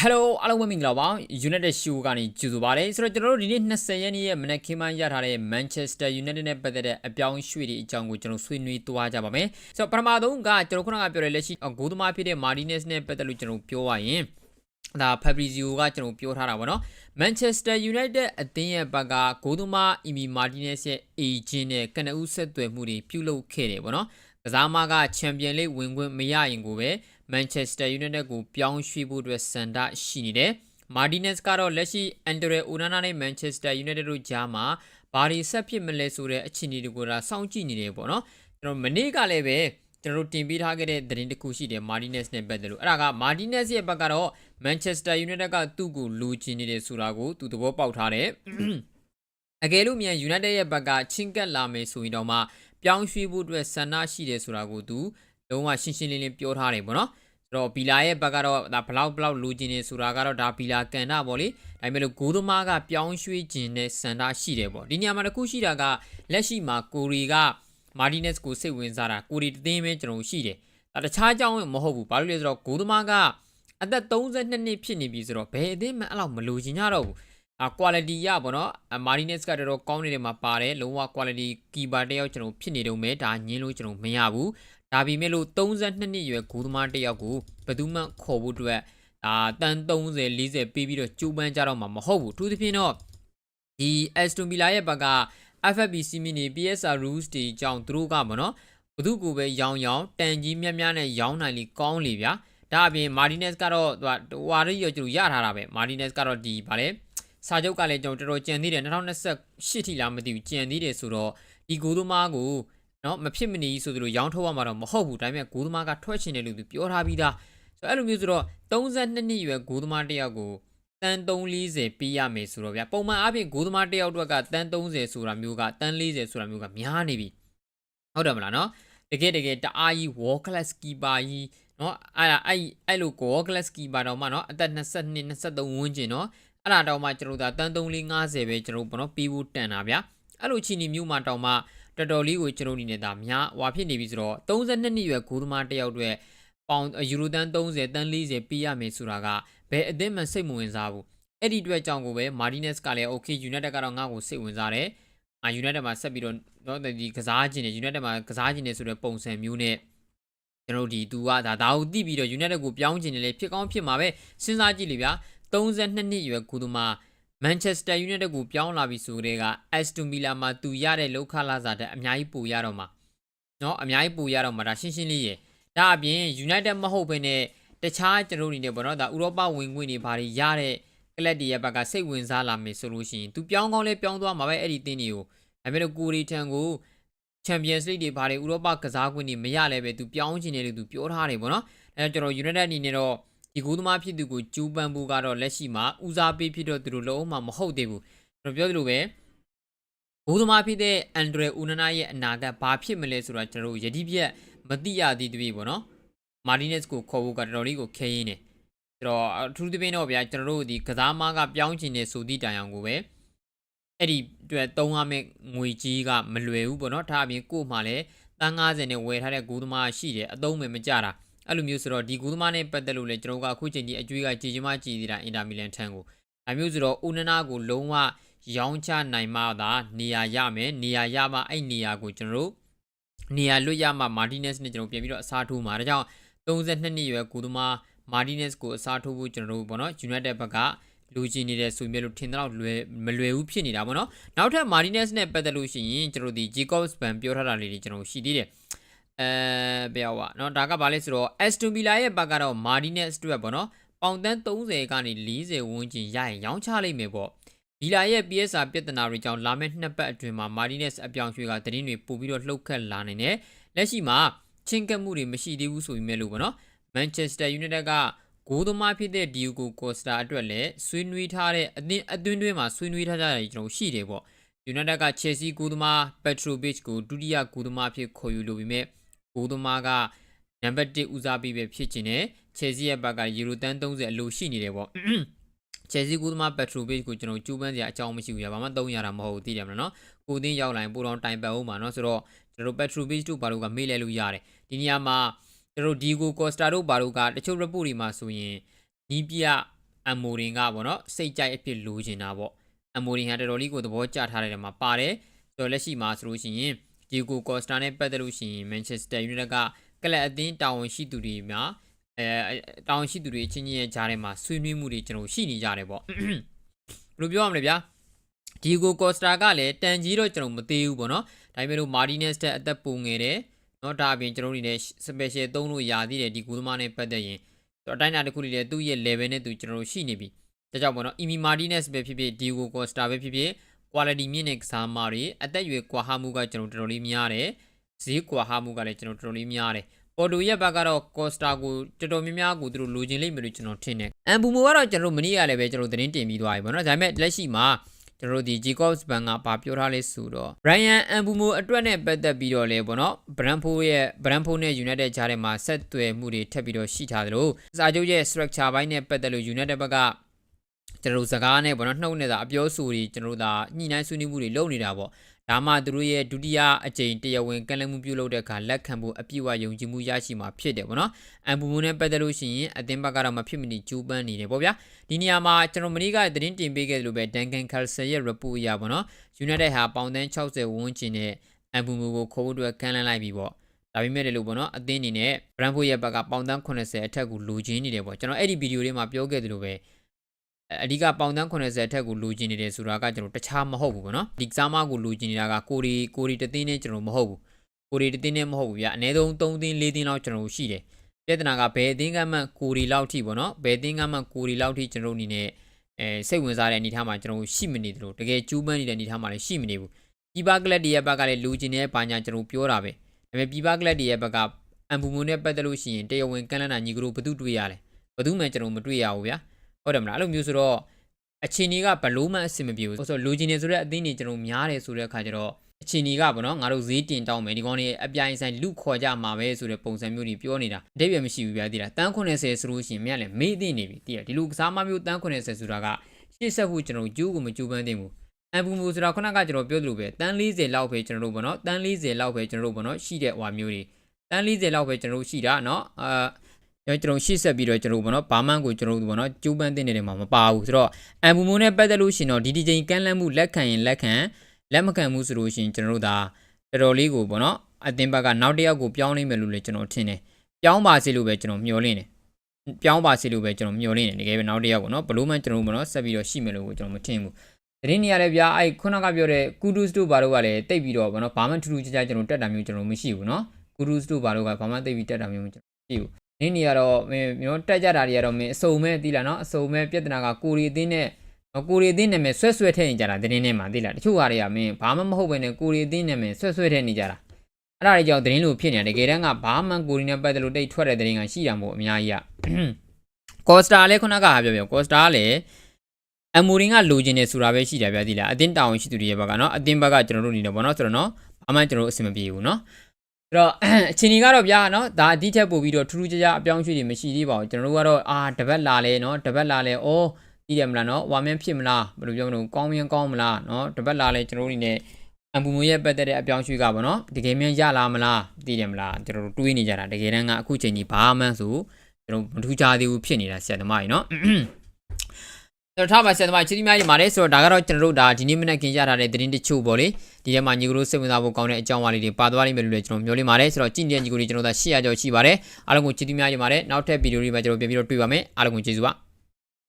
ဟယ်လိုအားလုံးပဲမင်္ဂလာပါ United Show ကနေကြိုဆိုပါရစေဆိုတော့ကျွန်တော်တို့ဒီနေ့20ရက်နေ့ရဲ့မနက်ခင်းမှရထားတဲ့ Manchester United နဲ့ပတ်သက်တဲ့အပြောင်းအရွှေ့တွေအကြောင်းကိုကျွန်တော်ဆွေးနွေးသွားကြပါမယ်ဆိုတော့ပထမဆုံးကကျွန်တော်ခုနကပြောတဲ့လက်ရှိဂိုးသမားဖြစ်တဲ့ Martinez နဲ့ပတ်သက်လို့ကျွန်တော်ပြောရရင်ဒါ Fabrizio ကကျွန်တော်ပြောထားတာပေါ့နော် Manchester United အသင်းရဲ့ဘက်ကဂိုးသမား Emi Martinez ရဲ့ agent နဲ့ကနဦးဆက်သွယ်မှုတွေပြုလုပ်ခဲ့တယ်ပေါ့နော်ကစားမကချန်ပီယံလိဂ်ဝင်ခွင့်မရရင်ကိုပဲ Manchester United ကိုပြောင်းရွှေ့ဖို့အတွက်စန္ဒရှိနေတယ်။ Martinez ကတော့လက်ရှိ Andre Onana နဲ့ Manchester United တို့ကြားမှာဘာတွေဆက်ဖြစ်မလဲဆိုတဲ့အခြေအနေတွေကိုဒါစောင့်ကြည့်နေတယ်ပေါ့နော်။ကျွန်တော်မနေ့ကလည်းပဲကျွန်တော်တို့တင်ပေးထားခဲ့တဲ့သတင်းတစ်ခုရှိတယ် Martinez နဲ့ပတ်သက်လို့အဲ့ဒါက Martinez ရဲ့ဘက်ကတော့ Manchester United ကသူ့ကိုလိုချင်နေတယ်ဆိုတာကိုသူသဘောပေါက်ထားတယ်။အကယ်လို့မြန် United ရဲ့ဘက်ကချင်းကပ်လာမယ်ဆိုရင်တော့မှပြောင်းရွှေ့ဖို့အတွက်ဆန္ဒရှိတယ်ဆိုတာကိုသူ လုံးဝရှင်းရှင်းလင်းလင်းပြောထားတယ်ပေါ့နော်ဆိုတော့ဘီလာရဲ့ဘက်ကတော့ဒါဘလောက်ဘလောက်လိုချင်နေဆိုတာကတော့ဒါဘီလာကန်တာပေါ့လေဒါပေမဲ့လို့ဂိုးသမားကပြောင်းရွှေ့ခြင်းနဲ့ဆန္ဒရှိတယ်ပေါ့ဒီညမှာတစ်ခုရှိတာကလက်ရှိမှာကိုရီကမာဒီနက်စ်ကိုစိတ်ဝင်စားတာကိုရီတသိန်းပဲကျွန်တော်ရှိတယ်ဒါတခြားကြောင်းမဟုတ်ဘူးဘာလို့လဲဆိုတော့ဂိုးသမားကအသက်32နှစ်ဖြစ်နေပြီဆိုတော့ဘယ်အသင်းမှအဲ့လောက်မလိုချင်ကြတော့ဘူးအာ quality ရပါတော့မာဒီနက်စ်ကတော်တော်ကောင်းနေတယ်မှာပါတယ်လုံးဝ quality keeper တယောက်ကျွန်တော်ဖြစ်နေတော့မယ်ဒါညင်းလို့ကျွန်တော်မရဘူး ဒါပေမဲ့လို့32နှစ်ရွယ်ဂိုးသမားတစ်ယောက်ကိုဘယ်သူမှခေါ်ဖို့အတွက်ဒါတန်30 40ပေးပြီးတော့ကြိုးပမ်းကြတော့မှာမဟုတ်ဘူးသူသဖြင့်တော့ဒီ Aston Villa ရဲ့ဘက်က FFPC မီနီ PSR rules တွေအကြောင်းသူတို့ကမနော်ဘသူကိုပဲရောင်းရောင်းတန်ကြီးမြတ်မြတ်နဲ့ရောင်းနိုင်လီကောင်းလေဗျာဒါအပြင် Martinez ကတော့ဟိုဟာရီရောကျွန်တော်ရထားတာပဲ Martinez ကတော့ဒီဗာလဲစာချုပ်ကလည်းကျွန်တော်တော်တော်ကြံသေးတယ်2028ထိလားမသိဘူးကြံသေးတယ်ဆိုတော့ဒီဂိုးသမားကို နော်မဖြစ်မနေဆိုသလိုရောင်းထုတ်ရမှာတော့မဟုတ်ဘူးဒါပေမဲ့ဂိုးသမားကထွက်ချင်တယ်လို့သူပြောထားပြီးသားဆိုတော့အဲ့လိုမျိုးဆိုတော့32နှစ်ရွယ်ဂိုးသမားတစ်ယောက်ကိုတန်340ပေးရမယ်ဆိုတော့ဗျာပုံမှန်အားဖြင့်ဂိုးသမားတစ်ယောက်အတွက်ကတန်30ဆိုတာမျိုးကတန်40ဆိုတာမျိုးကများနေပြီဟုတ်တယ်မလားနော်တကယ်တကယ်တအားကြီး wall class keeper ကြီးနော်အဲ့အဲ့အဲ့လို wall class keeper တော့မှနော်အသက်22 23ဝန်းကျင်နော်အဲ့ဒါတော့မှကျွန်တော်တို့တန်350ပဲကျွန်တော်တို့ပေါ့နော်ပေးဖို့တန်တာဗျာအဲ့လိုချီနီမျိုးမှတောင်မှ တော်တော်လေးကိုကျွန်တော်အနေနဲ့ဒါများဟွာဖြစ်နေပြီဆိုတော့32နှစ်ရွယ်ဂိုးသမားတစ်ယောက်အတွက်ပေါင်ယူရိုတန်30တန်40ပေးရမယ်ဆိုတာကဘယ်အသင်းမှစိတ်မဝင်စားဘူးအဲ့ဒီအတွက်ကြောင့်ကိုပဲမာဒီနက်စ်ကလည်း okay United ကတော့ငါ့ကိုစိတ်ဝင်စားတယ်အာ United မှာဆက်ပြီးတော့တော့ဒီကစားခြင်းနဲ့ United မှာကစားခြင်းနဲ့ဆိုတဲ့ပုံစံမျိုးနဲ့ကျွန်တော်ဒီသူကဒါဒါကိုသိပြီးတော့ United ကိုပြောင်းခြင်းနဲ့လေဖြစ်ကောင်းဖြစ်မှာပဲစဉ်းစားကြည့်လေဗျာ32နှစ်ရွယ်ဂိုးသမား မန်ချက်စတာယူနိုက်တက်ကိုပြောင်းလာပြီဆိုတဲ့ကအက်စတူမီလာမှာသူရတဲ့လောက်ခလာစာတက်အများကြီးပိုရတော့မှာနော်အများကြီးပိုရတော့မှာဒါရှင်းရှင်းလေးရယ်ဒါအပြင်ယူနိုက်တက်မဟုတ်ဘဲနဲ့တခြားကျွန်တော်တို့နေပေါ့နော်ဒါဥရောပဝင်ငွေတွေဘာတွေရတဲ့ကလပ်တွေရဲ့ဘက်ကစိတ်ဝင်စားလာမယ်ဆိုလို့ရှိရင်သူပြောင်းကောင်းလဲပြောင်းသွားမှာပဲအဲ့ဒီတင်းတွေကိုဒါပေမဲ့ကိုရီထန်ကိုချန်ပီယံစ်လိတွေဘာတွေဥရောပကစားကွင်းတွေမရလဲပဲသူပြောင်းချင်တယ်လို့သူပြောထားတယ်ပေါ့နော်အဲကျွန်တော်ယူနိုက်တက်အနေနဲ့တော့ ဒီဂိုးသမားဖြစ်သူကိုကျူးပန်းဖို့ကတော့လက်ရှိမှာဦးစားပေးဖြစ်တော့သူတို့လုံးဝမဟုတ်သေးဘူးကျွန်တော်ပြောသလိုပဲဂိုးသမားဖြစ်တဲ့အန်ဒရဲဦးနနာရဲ့အနာဂတ်ဘာဖြစ်မလဲဆိုတာကျွန်တော်တို့ယတိပြက်မသိရသေးတပြီပေါ့နော်မာဒီနက်စ်ကိုခေါ်ဖို့ကတော်တော်လေးကိုခဲရင်းနေကျွန်တော်အထူးသဖြင့်တော့ဗျာကျွန်တော်တို့ဒီကစားမားကပြောင်းချင်နေဆိုသည့်တိုင်အောင်ကိုပဲအဲ့ဒီအတွက်သုံးရမယ့်ငွေကြီးကမလွယ်ဘူးပေါ့နော်ဒါအပြင်ကို့မှလည်းတန်း90နဲ့ဝယ်ထားတဲ့ဂိုးသမားရှိတယ်အသုံးမဲ့မကြတာ အဲ့လိုမျိုးဆိုတော့ဒီဂူသမားနဲ့ပတ်သက်လို့လည်းကျွန်တော်ကအခုချိန်ကြီးအကျွေးကကြည်ချင်မှကြည်သေးတာအင်တာမီလန်ထန်ကိုဒါမျိုးဆိုတော့ဦးနနာကိုလုံးဝရောင်းချနိုင်မှသာနေရာရမယ်နေရာရမှအဲ့နေရာကိုကျွန်တော်တို့နေရာလွတ်ရမှမာတီနက်စ်နဲ့ကျွန်တော်ပြန်ပြီးတော့အစားထိုးမှာဒါကြောင့်32နှစ်ရွယ်ဂူသမားမာတီနက်စ်ကိုအစားထိုးဖို့ကျွန်တော်တို့ပေါ့နော်ယူနိုက်တက်ဘက်ကလူချင်းနေတဲ့ဆိုမြဲလို့ထင်တော့လွယ်မလွယ်ဘူးဖြစ်နေတာပေါ့နော်နောက်ထပ်မာတီနက်စ်နဲ့ပတ်သက်လို့ရှိရင်ကျွန်တော်ဒီ Jacobs Ban ပြောထားတာလေးတွေကျွန်တော်ရှိသေးတယ် အဲဘယ်ရောက်ပါเนาะဒါကဘာလဲဆိုတော့ Aston Villa ရဲ့ဘက်ကတော့ Martinez အတွက်ပေါ့နော်ပေါင်တန်း30ကနေ40ဝန်းကျင်ရရင်ရောင်းချလိုက်မယ်ပေါ့ဗီလာရဲ့ PSR ပြဿနာတွေကြောင့်လာမယ့်နှစ်ပတ်အတွင်းမှာ Martinez အပြောင်းရွှေ့ကသတင်းတွေပို့ပြီးတော့လှုပ်ခတ်လာနိုင်တယ်လက်ရှိမှာချင်းကပ်မှုတွေမရှိသေးဘူးဆိုပေမဲ့လို့ပေါ့နော် Manchester United ကဂိုးသမားဖြစ်တဲ့ Diogo Costa အတွက်လည်းဆွေးနွေးထားတဲ့အသင်းအတွင်းတွင်းမှာဆွေးနွေးထားကြတယ်ကျွန်တော်ရှိတယ်ပေါ့ United က Chelsea ဂိုးသမား Petrovic ကိုဒုတိယဂိုးသမားဖြစ်ခေါ်ယူလိုပြီးမြဲ ဂိုးသမားကနံပါတ်1ဦးစားပေးပဲဖြစ်ကျင်တယ်ချယ်ဆီရဲ့ဘက်ကယူရိုတန်30အလိုရှိနေတယ်ပေါ့ချယ်ဆီကူးသမားပက်ထရိုဘေ့ကိုကျွန်တော်ကျူးပန်းစရာအကြောင်းမရှိဘူးရဘာမှ300တာမဟုတ်ဘူးသိတယ်မလားနော်ကိုတင်းရောက်လာရင်ပိုတော့တိုင်ပတ်အောင်ပါနော်ဆိုတော့ကျွန်တော်ပက်ထရိုဘေ့တို့ဘာလို့ကမေးလဲလို့ရတယ်ဒီနေရာမှာကျွန်တော်ဒီဂိုကော့စတာတို့ဘာလို့ကတချို့ report တွေမှာဆိုရင်နီးပြအမိုရင်ကပေါ့နော်စိတ်ကြိုက်အဖြစ်လိုချင်တာပေါ့အမိုရင်ဟာတော်တော်လေးကိုသဘောကျထားတဲ့နေရာမှာပါတယ်ဆိုတော့လက်ရှိမှာဆိုလို့ရှိရင် ဒီကိုကော့စတာနဲ့ပတ်သက်လို့ရှိရင်မန်ချက်စတာယူနိုက်တက်ကကလပ်အသင်းတာဝန်ရှိသူတွေများအဲတာဝန်ရှိသူတွေအချင်းချင်းရဲ့ကြားထဲမှာဆွေးနွေးမှုတွေကျွန်တော်ရှိနေကြတယ်ပေါ့ဘယ်လိုပြောရမလဲဗျာဒီကိုကော့စတာကလည်းတန်ကြီးတော့ကျွန်တော်မသေးဘူးပေါ့နော်ဒါပေမဲ့လို့မာဒီနက်စ်တက်အသက်ပုံငယ်တယ်နော်ဒါအပြင်ကျွန်တော်တို့အနေနဲ့ special သုံးလို့ရသေးတယ်ဒီကူသမားနဲ့ပတ်သက်ရင်ဆိုတော့အတိုင်းအတာတစ်ခုလေးလည်းသူ့ရဲ့ level နဲ့သူကျွန်တော်တို့ရှိနေပြီဒါကြောင့်ပေါ့နော် Emi Martinez ပဲဖြစ်ဖြစ် Diego Costa ပဲဖြစ်ဖြစ် quality မြင့်တဲ့ကစားမတွေအသက်အရွယ်ကွာဟမှုကကျွန်တော်တော်တော်လေးများတယ်ဈေးကွာဟမှုကလည်းကျွန်တော်တော်တော်လေးများတယ်ပေါ်တိုရဲ့ဘက်ကတော့ Costa ကိုတော်တော်များများကိုသူတို့လိုချင်လိမ့်မယ်လို့ကျွန်တော်ထင်တယ်အမ်ဘူမိုကတော့ကျွန်တော်တို့မနေ့ကလည်းပဲကျွန်တော်သတင်းတင်ပြီးသွားပြီပေါ့နော်ဒါပေမဲ့လက်ရှိမှာကျွန်တော်တို့ဒီ Jacobs Bank ကဘာပြောထားလဲဆိုတော့ Brian Ambumo အတွက်နဲ့ပတ်သက်ပြီးတော့လဲပေါ့နော် Brentford ရဲ့ Brentford နဲ့ United ကြားထဲမှာဆက်သွယ်မှုတွေထပ်ပြီးတော့ရှိထားသလိုစာချုပ်ရဲ့ structure ဘိုင်းနဲ့ပတ်သက်လို့ United ဘက်က ကျွန်တော်တို့စကားနဲ့ပေါ့နော်နှုတ်နဲ့သာအပြောဆိုတွေကျွန်တော်တို့သာညှိနှိုင်းဆွေးနွေးမှုတွေလုပ်နေတာပေါ့ဒါမှသူတို့ရဲ့ဒုတိယအကြိမ်တရားဝင်ကန့်လန့်မှုပြုလုပ်တဲ့အခါလက်ခံဖို့အပြည့်အဝယုံကြည်မှုရရှိမှာဖြစ်တယ်ပေါ့နော်အမ်ဘူမူနဲ့ပတ်သက်လို့ရှိရင်အသင်းဘက်ကတော့မဖြစ်မနေကြိုးပမ်းနေတယ်ပေါ့ဗျာဒီနေရာမှာကျွန်တော်မနေ့ကသတင်းတင်ပေးခဲ့သလိုပဲ Duncan Carlson ရဲ့ report အရပေါ့နော် United ဟာပေါင်သန်း60ဝန်းကျင်နဲ့အမ်ဘူမူကိုခိုးဖို့အတွက်ကန့်လန့်လိုက်ပြီပေါ့ဒါပေမဲ့လည်းလို့ပေါ့နော်အသင်းအနေနဲ့ Brentford ရဲ့ဘက်ကပေါင်သန်း80အထက်ကိုလိုချင်နေတယ်ပေါ့ကျွန်တော်အဲ့ဒီဗီဒီယိုလေးမှာပြောခဲ့သလိုပဲ အဓိကပေါင်သန်း80အထက်ကိုလိုချင်နေတယ်ဆိုတာကကျွန်တော်တခြားမဟုတ်ဘူးပေါ့နော်ဒီကစားမကိုလိုချင်နေတာကကိုရီကိုရီတသိန်းနဲ့ကျွန်တော်မဟုတ်ဘူးကိုရီတသိန်းနဲ့မဟုတ်ဘူးဗျအနည်းဆုံး3သိန်း4သိန်းလောက်ကျွန်တော်ရှိတယ်ပြဿနာကဘယ်အသင်းကမှကိုရီလောက်ထိပေါ့နော်ဘယ်အသင်းကမှကိုရီလောက်ထိကျွန်တော်အနေနဲ့အဲစိတ်ဝင်စားတဲ့အနေအထားမှာကျွန်တော်ရှိမနေသလိုတကယ်ကျူးပန်းနေတဲ့အနေအထားမှာလည်းရှိမနေဘူးဒီပါကလပ်ဒီရဲ့ဘက်ကလည်းလိုချင်တဲ့ဘာညာကျွန်တော်ပြောတာပဲဒါပေမဲ့ဒီပါကလပ်ဒီရဲ့ဘက်ကအမ်ဘူမွန်နဲ့ပတ်သက်လို့ရှိရင်တရားဝင်ကန့်လန့်တာညီကတို့ဘယ်သူတွေ့ရလဲဘယ်သူမှကျွန်တော်မတွေ့ရဘူးဗျာ ဟုတ်တယ်မလားအဲ့လိုမျိုးဆိုတော့အခြေအနေကဘလို့မှအဆင်မပြေဘူးဆိုတော့လိုချင်နေဆိုတဲ့အသင်းတွေကျွန်တော်များတယ်ဆိုတဲ့အခါကျတော့အခြေအနေကပေါ့နော်ငါတို့ဈေးတင်တောင်းမယ်ဒီကောင်တွေအပြိုင်ဆိုင်လူခေါ်ကြမှာပဲဆိုတဲ့ပုံစံမျိုးတွေပြောနေတာအတိတ်ပဲမရှိဘူးဗျာတိလားတန်း80ဆိုလို့ရှိရင်မင်းကလည်းမေးသိနေပြီတိရဒီလိုကစားမမျိုးတန်း80ဆိုတာကရှေ့ဆက်ဖို့ကျွန်တော်ကြိုးကိုမကြိုးပမ်းသင့်ဘူးအမ်ဘူမူဆိုတာခုနကကျွန်တော်ပြောသလိုပဲတန်း40လောက်ပဲကျွန်တော်တို့ပေါ့နော်တန်း40လောက်ပဲကျွန်တော်တို့ပေါ့နော်ရှိတဲ့ဟွာမျိုးတွေတန်း40လောက်ပဲကျွန်တော်တို့ရှိတာเนาะအာ ကျွန်တော်ရှေ့ဆက်ပြီးတော့ကျွန်တော်ဘောနော်ဘာမှန်ကိုကျွန်တော်ဘောနော်ကျူးပန်းတင်နေတဲ့မှာမပါဘူးဆိုတော့အမ်ဘူမူနဲ့ပတ်သက်လို့ရှင်တော့ဒီဒီချိန်ကန့်လန့်မှုလက်ခံရင်လက်ခံလက်မခံမှုဆိုလို့ရှင်ကျွန်တော်တို့ဒါတော်တော်လေးကိုဘောနော်အသင်းဘက်ကနောက်တစ်ယောက်ကိုပြောင်းလိမ့်မယ်လို့လည်းကျွန်တော်ထင်တယ်ပြောင်းပါစေလို့ပဲကျွန်တော်မျှော်လင့်တယ်ပြောင်းပါစေလို့ပဲကျွန်တော်မျှော်လင့်တယ်တကယ်ပဲနောက်တစ်ယောက်ပေါ့နော်ဘလို့မှကျွန်တော်တို့ပေါ့နော်ဆက်ပြီးတော့ရှိမယ်လို့ကျွန်တော်မထင်ဘူးသတင်းနေရလဲဗျာအဲ့ခုနကပြောတဲ့ကူဒူးစ်တို့ဘာတို့ကလည်းတိတ်ပြီးတော့ပေါ့နော်ဘာမှထူးထူးခြားခြားကျွန်တော်တက်တာမျိုးကျွန်တော်မရှိဘူးနော်ကူဒူးစ်တို့ဘာတို့ကဘာမှတိတ်ပြီးတက်တာမျိုးကျွန်တော်မရှိဘူး နင်းနေရတော့မင်းမျိုးတက်ကြတာတွေကတော့မင်းအစုံမဲ့သိလားနော်အစုံမဲ့ပြဿနာကကိုရီအသင်းနဲ့ကိုရီအသင်းနာမည်ဆွဲဆွဲထည့်နေကြတာတင်းနေမှာသိလားတချို့ဟာတွေကမင်းဘာမှမဟုတ်ဘဲနဲ့ကိုရီအသင်းနာမည်ဆွဲဆွဲထည့်နေကြတာအဲ့ဒါတွေကြောင့်တင်းလို့ဖြစ်နေတာတကယ်တမ်းကဘာမှကိုရီနဲ့ပတ်သက်လို့တိတ်ထွက်တဲ့တင်းကရှိတာမို့အများကြီးကကော့စတာလည်းခုနကပြောပြောကော့စတာလည်းအမူရင်းကလိုချင်နေဆိုတာပဲရှိတယ်ဗျာဒီလားအတင်းတောင်းရှိသူတွေရဲ့ဘက်ကနော်အတင်းဘက်ကကျွန်တော်တို့နေတော့ဗောနော်ဆိုတော့နော်ဘာမှကျွန်တော်တို့အဆင်မပြေဘူးနော် အဲ့တော့အချိန်ကြီးကတော့ဗျာနော်ဒါအတိထက်ပို့ပြီးတော့ထူးထူးခြားခြားအပြောင်းအရွှေ့တွေမရှိသေးပါဘူးကျွန်တော်တို့ကတော့အာတပတ်လာလဲနော်တပတ်လာလဲအော်ကြည့်ရမလားနော်ဝါမင်းဖြစ်မလားဘယ်လိုပြောမလို့ကောင်းရင်ကောင်းမလားနော်တပတ်လာလဲကျွန်တော်တို့အနေနဲ့အပူမွေရဲ့ပတ်သက်တဲ့အပြောင်းအရွှေ့ကပေါ့နော်တကယ်မြန်ရလာမလားသိတယ်မလားကျွန်တော်တို့တွေးနေကြတာတကယ်တမ်းကအခုချိန်ကြီးဘာမှန်းဆိုကျွန်တော်မထူးခြားသေးဘူးဖြစ်နေတာဆရာသမားကြီးနော် ကျွန်တော်ထားပါဆရာသမားချီးတီးများကြီးပါတယ်ဆိုတော့ဒါကတော့ကျွန်တော်တို့ဒါဒီနေ့မနေ့ကင်ရထားတဲ့သတင်းတချို့ပေါ့လေဒီထဲမှာညီကတို့စိတ်ဝင်စားဖို့ကောင်းတဲ့အကြောင်းအရာလေးတွေပါသွားလိမ့်မယ်လို့လည်းကျွန်တော်မျှော်လင့်ပါတယ်ဆိုတော့ကြည့်နေတဲ့ညီကတို့ကျွန်တော်တို့ရှေ့ရကြောရှိပါတယ်အားလုံးကိုချီးတီးများကြီးပါတယ်နောက်ထပ်ဗီဒီယိုတွေမှာကျွန်တော်ပြန်ပြီးတော့တွေ့ပါမယ်အားလုံးကိုကျေးဇူးပါ